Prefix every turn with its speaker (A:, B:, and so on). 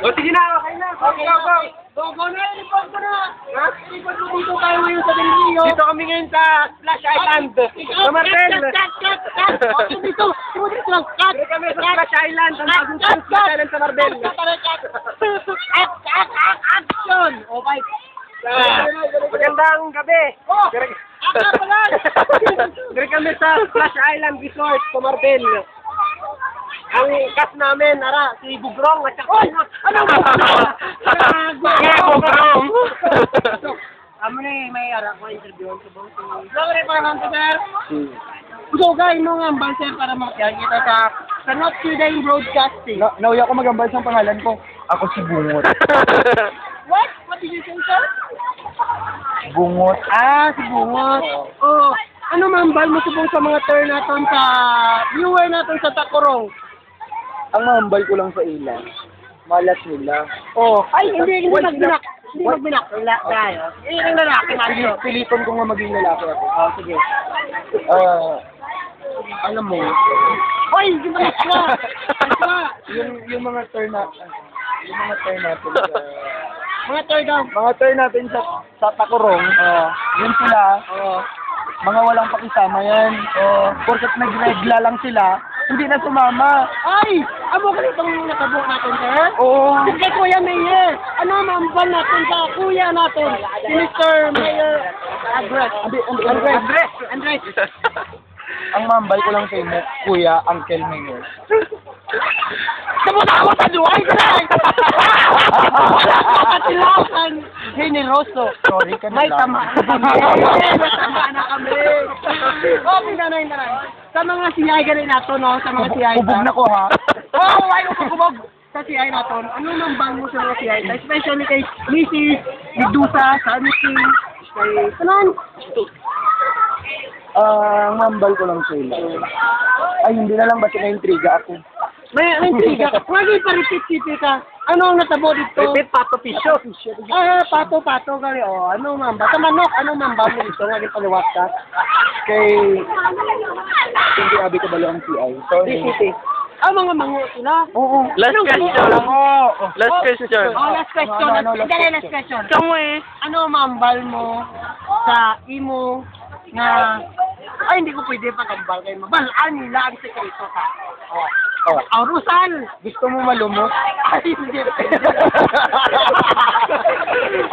A: O, sige na, okay na. Go, go, go. Go, go na, report ko na. Ha? Report ko dito tayo ngayon sa Del Rio. Dito kami ngayon sa Splash Island. Sa Martel.
B: Cut, cut, cut, cut. O, dito, dito lang, cut.
A: Dito kami sa Splash Island. Ang bagong Splash Island sa Marbel.
B: Cut, cut, cut, cut, cut, action. Okay.
A: Ah, Magandang gabi.
B: Oh,
A: Dire-
B: action pa lang.
A: Dire kami sa Splash Island Resort sa Marbel. Ang cast namin, ara, si Bugrong at saka... Ano ba?
B: Yeah, Bugrong.
A: Amo ni may ara ko interview ko bang si
B: Sorry pa naman sir. So, guys, mo nga sir, para makikita sa sa Not Today Broadcasting.
C: Na nauya ko magambal sa pangalan ko. Ako si Bungot.
B: What? What did you say, sir?
C: Bungot.
B: Ah, si Bungot. Oh, ano mambal mo subong sa mga turn natin sa viewer natin sa Takurong?
C: Ang mahambal ko lang sa ila. Malat nila.
B: Oh, ay hindi hindi
C: Wal-
B: magbinak. Hindi
C: wal-
B: magbinak. Wala tayo. Eh, ang lalaki
C: Pili,
B: yun.
C: piliton ko nga maging lalaki ako.
B: Oh, sige.
C: Ah, alam mo,
B: Oy, hindi naswa? Naswa.
C: yung, yung mga turn na, yung mga turn natin sa,
B: Mga turn down.
C: mga turn natin sa, sa takurong, oh, yun sila,
B: Oh.
C: mga walang pakisama yan. Oh, porkat nagregla lang sila, hindi na sumama.
B: Ay! Amo ka nitong nakabuk natin, sir?
C: Oo.
B: Si kay Kuya Mayor. Ano mambal natin sa kuya natin? Si Mr. Mayor Andres.
C: Andres.
B: Andres. Andres.
C: Ang mambal ko lang sa inyo, Kuya, Uncle Mayor.
B: Kamusta ako sa duway ko! Katilasan! Generoso.
C: Sorry ka na
B: May
C: lang.
B: tama. May tama na kami. Okay na na yun Sa mga siyay ganun nato, no? Sa mga siyay.
C: Kubog na ko ha.
B: Oo, oh, ayaw ko kumag sa CI natin. Ano nang bang mo sa mga CI? Especially kay Mrs. Medusa, Sunny King, kay... Kanan?
C: Ah, ang mambal ko lang sa inyo. Ay, hindi na lang basta na-intriga ako.
B: May may tiga. Lagi pa repeat repeat ka. Ano ang natabo dito?
A: Repeat pato pisyo.
B: Ah, pato pato gani. Oh, ano mamba? Sa manok, ano mamba mo dito? Lagi paliwat ka.
C: Kay... Hindi abi ko balo ang CI. Sorry.
B: Ah, mga mango sila.
C: Oo.
A: Last question. Last question.
B: Oh, last question.
C: Ano, ano, last question.
B: last question.
A: Kamu eh.
B: Ano mambal mo sa imo na ay hindi ko pwede pagambal kay mabalaan nila ang sekreto ka. Oh.
C: Oh.
B: Arusan!
C: Gusto mo malumot?
B: Ay, hindi.